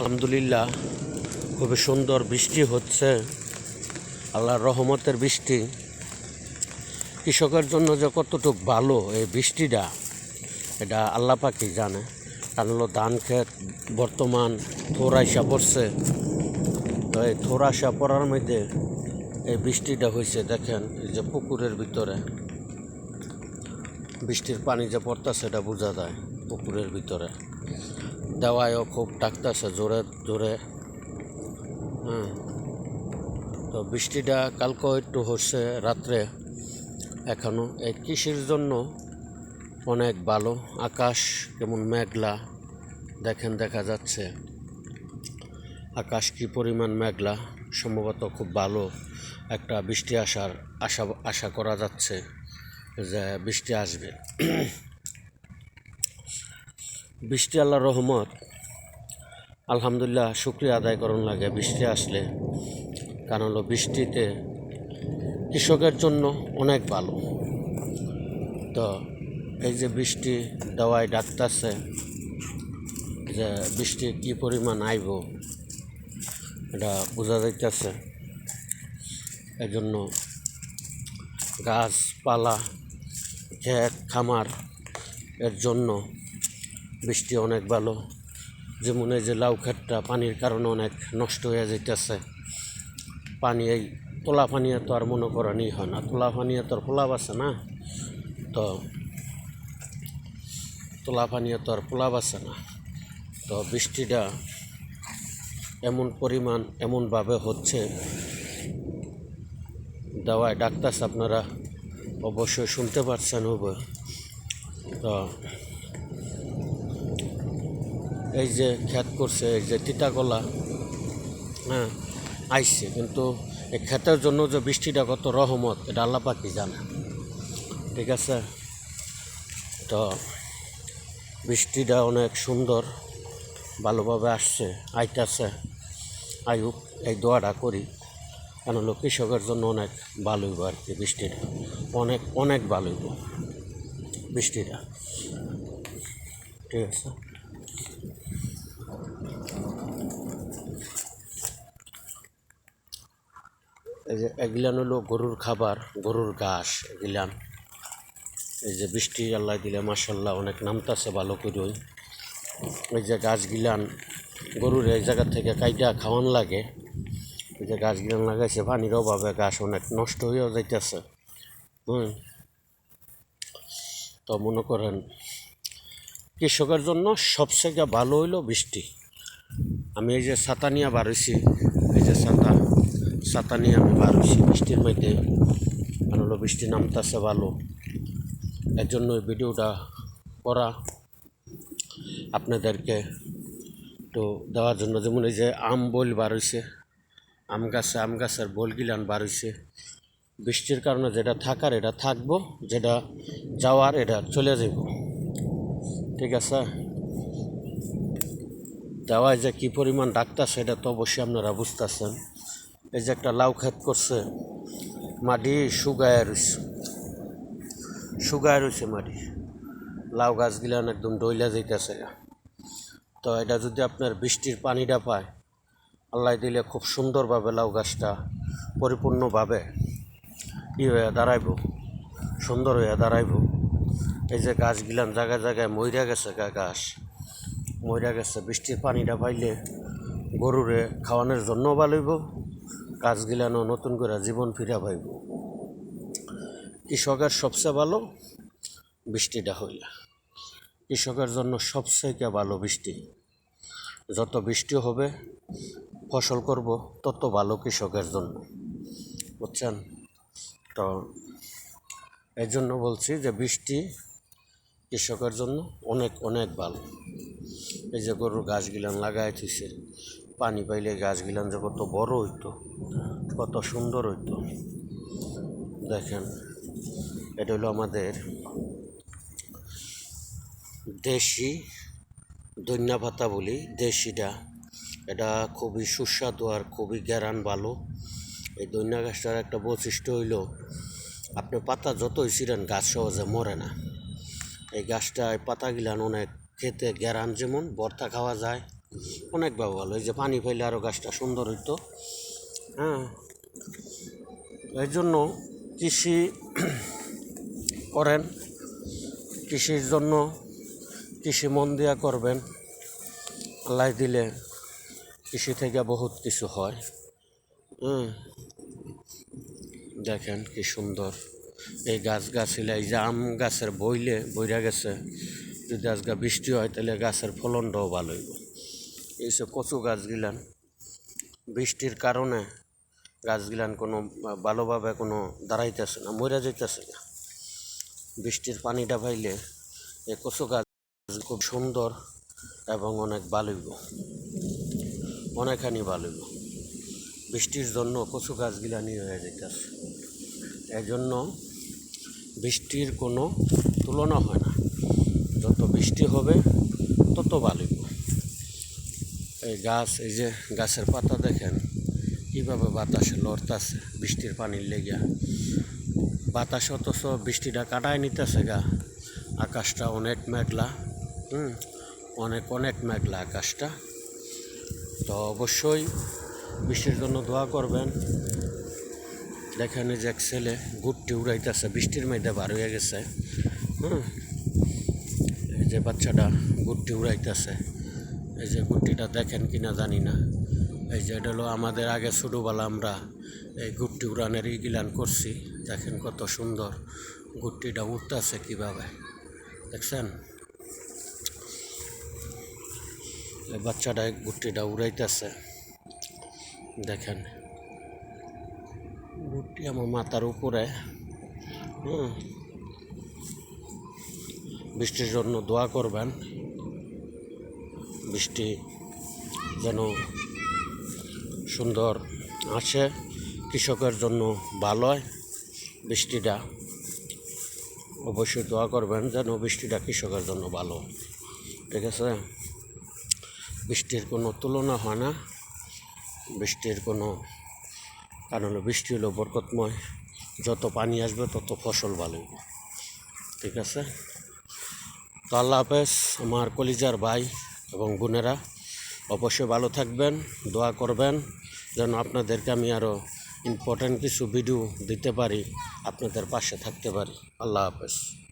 আলহামদুলিল্লাহ, খুবই সুন্দর বৃষ্টি হচ্ছে। আল্লাহর রহমতের বৃষ্টি। কৃষকের জন্য যে কতটুকু ভালো এই বৃষ্টিটা, এটা আল্লাহ পাকি জানে। কারণ হলো ধান ক্ষেত বর্তমান থোরাইসা পড়ছে। তো এই থোরাইসা পড়ার মধ্যে এই বৃষ্টিটা হয়েছে, দেখেন এই যে পুকুরের ভিতরে। বৃষ্টির পানি যে পড়তেছে, এটা বোঝা যায় পুকুরের ভিতরে। দেওয়ায়ও খুব ডাকতেছে জোরে জোরে। হ্যাঁ তো বৃষ্টিটা কালকেও একটু হচ্ছে রাত্রে। এখনও এই কৃষির জন্য অনেক ভালো, আকাশ কেমন মেঘলা, দেখেন দেখা যাচ্ছে। আকাশ কি পরিমাণ মেঘলা, সম্ভবত খুব ভালো একটা বৃষ্টি আসার আশা আশা করা যাচ্ছে যে বৃষ্টি আসবে। বৃষ্টি আল্লাহ রহমত। আলহামদুলিল্লাহ, শুক্রিয়া আদায় করুন লাগে, বৃষ্টি আসলে। কারণ হলো বৃষ্টিতে কৃষকের জন্য অনেক ভালো। তো এই যে বৃষ্টি দেওয়ায় ডাকতেছে যে বৃষ্টি কি পরিমাণ আইব, এটা বোঝা যাইতেছে। এই জন্য গাছপালা, ক্ষেত, খামার এর জন্য বৃষ্টি অনেক ভালো। যেমন এই যে লাউ ক্ষেতটা পানির কারণে অনেক নষ্ট হয়ে যাইতেছে। পানি এই তোলা পানি তো আর মনে করানি হয় না। তোলা পানি তো আর পোলাপ আছে না? তো তোলা পানি তো আর পোলাপ আছে না? তো বৃষ্টিটা এমন পরিমাণ এমনভাবে হচ্ছে। দেওয়ায় ডাক্তার আপনারা অবশ্যই শুনতে পারছেন হবে তো এই যে খ্যাত করছে, এই যে তিতাকলা হ্যাঁ আইসছে কিন্তু এই ক্ষেতের জন্য যে বৃষ্টিটা কত রহমত, এটা আল্লাহ পাকি জানে। ঠিক আছে? তো বৃষ্টিটা অনেক সুন্দর, ভালোভাবে আসছে, আইতাছে। আয়ুক এই দোয়াটা করি, কেন হলো কৃষকের জন্য অনেক ভালো হইব আর কি বৃষ্টিটা। অনেক অনেক ভালো হইব বৃষ্টিটা। ঠিক আছে? এই যে এগুলান হলো গরুর খাবার, গরুর ঘাস এগুলান। এই যে বৃষ্টি আল্লাহ দিলে মাসাল্লাহ অনেক নামতাছে ভালো করে এই যে গাছ গিলান গরুর এই জায়গা থেকে কাইটা খাওয়ান লাগে। এই যে গাছ গিলান লাগাইছে, পানির অভাবে গাছ অনেক নষ্ট হয়েও যাইতেছে। হুম। তো মনে করেন কৃষকের জন্য সবথেকে ভালো হইল বৃষ্টি। আমি এই যে ছাতা নিয়ে এই যে ছাতা ছাতা নিয়ে আমি বাড়িছি বৃষ্টির মধ্যে কারণ হলো বৃষ্টি নামতেছে ভালো। এর জন্য ভিডিওটা করা। আপনাদেরকে তো দেওয়ার জন্য যেমন এই যে আম বইল বার আম গাছে, আম গাছের বল গিলান বার বৃষ্টির কারণে যেটা থাকার, এটা থাকব, যেটা যাওয়ার, এটা চলে যাব ঠিক আছে? দেওয়ায় যে কী পরিমাণ ডাক্তার সেটা তো অবশ্যই আপনারা বুঝতেছেন। এই যে একটা লাউ ক্ষেত করছে, মাটি শুকায় রয়েছে শুকায় রয়েছে মাটি। লাউ গাছগুলান একদম ডইলা যাইতেছে তো এটা যদি আপনার বৃষ্টির পানিটা পায়, আল্লাহ দিলে খুব সুন্দরভাবে লাউ গাছটা পরিপূর্ণভাবে ই হয়ে দাঁড়াইব, সুন্দর হয়ে দাঁড়াইব। এই যে গাছগুলান জায়গায় জায়গায় মইরা গেছে গা গাছ। মইরা গেছে, বৃষ্টির পানিটা পাইলে গরুরে খাওয়ানোর জন্য ভালোইব গাছগুলানও নতুন করে জীবন ফিরা পাইব। কৃষকের সবচেয়ে ভালো বৃষ্টিটা হইলে। কৃষকের জন্য সবচেয়ে ভালো বৃষ্টি। যত বৃষ্টি হবে, ফসল করব, তত ভালো কৃষকের জন্য। বুঝছেন? তো এই জন্য বলছি যে বৃষ্টি কৃষকের জন্য অনেক অনেক ভালো। এই যে গরুর গাছগুলান লাগাই থুইছে, পানি পাইলে গাছগুলান যে কত বড় হইতো, কত সুন্দর হইতো। দেখেন, এটা হলো আমাদের দেশি ধনিয়া পাতা বলি, দেশিটা। এটা খুবই সুস্বাদু আর খুবই গ্যারান ভালো। এই ধনিয়া গাছটার একটা বৈশিষ্ট্য হইল, আপনি পাতা যতই ছিলেন গাছ সহজে মরে না। এই গাছটা এই পাতাগুলান অনেক খেতে গ্যারান যেমন, ভর্তা খাওয়া যায়। অনেকভাবে ভালো এই যে পানি ফেলে আরও গাছটা সুন্দর হইতো। হ্যাঁ। এই জন্য কৃষি করেন। কৃষির জন্য কৃষি মন দিয়া করবেন। আল্লাহ দিলে কৃষি থেকে বহুত কিছু হয়। হুম দেখেন কি সুন্দর। এই গাছ গাছিলা এই যে আম গাছের বইলে বইরা গেছে, যদি আজকে বৃষ্টি হয় তাহলে গাছের ফলনটাও ভালো হইব। এইসব কচু গাছগুলান বৃষ্টির কারণে গাছগুলান কোনো ভালোভাবে কোনো দাঁড়াইতেছে না, মরে যাইতেছে না। বৃষ্টির পানিটা পাইলে এই কচু গাছ খুব সুন্দর এবং অনেক ভালো হইব। অনেকখানি ভালো হইব। বৃষ্টির জন্য কচু গাছগুলা নিয়ে হয়ে যেতেছে এই জন্য বৃষ্টির কোনো তুলনা হয় না। যত বৃষ্টি হবে, তত হইব। এই গাছ, এই যে গাছের পাতা দেখেন, কীভাবে বাতাসে লড়তাছে বৃষ্টির পানির লেগিয়া। বাতাস অথচ বৃষ্টিটা কাটায় নিতেছে গা। আকাশটা অনেক মেঘলা, হুম, অনেক অনেক মেঘলা আকাশটা। তো অবশ্যই বৃষ্টির জন্য দোয়া করবেন। দেখেন যে এক ছেলে, গুটটি উড়াইতেছে, বৃষ্টির মধ্যে বার হয়ে গেছে। হুম? এই যে বাচ্চাটা গুটটি উড়াইতেছে। এই যে গুট্টিটা দেখেন কিনা জানি না। এই যে এটা হলো আমাদের আগে ছোটোবেলা আমরা এই গুট্টি উড়ানের ইগিলান করছি। দেখেন কত সুন্দর গুট্টিটা উঠতেছে কীভাবে। দেখছেন? বাচ্চাটা এই গুট্টিটা উড়াইতেছে। দেখেন। গুট্টি আমার মাথার উপরে, হুম, বৃষ্টির জন্য দোয়া করবেন। বৃষ্টি যেন সুন্দর আসে, কৃষকের জন্য ভালো হয়। বৃষ্টিটা অবশ্যই দোয়া করবেন যেন বৃষ্টিটা কৃষকের জন্য ভালো ঠিক আছে? বৃষ্টির কোনো তুলনা হয় না। বৃষ্টির কোনো কারণ হলো বৃষ্টি হলো বরকতময়। যত পানি আসবে, তত ফসল ভালো হবে। ঠিক আছে? তো আল্লাহ হাফেজ, আমার কলিজার ভাই এবং বোনেরা, অবশ্যই ভালো থাকবেন, দোয়া করবেন, যেন আপনাদেরকে আমি আরও ইম্পর্ট্যান্ট কিছু ভিডিও দিতে পারি, আপনাদের পাশে থাকতে পারি। আল্লাহ হাফেজ।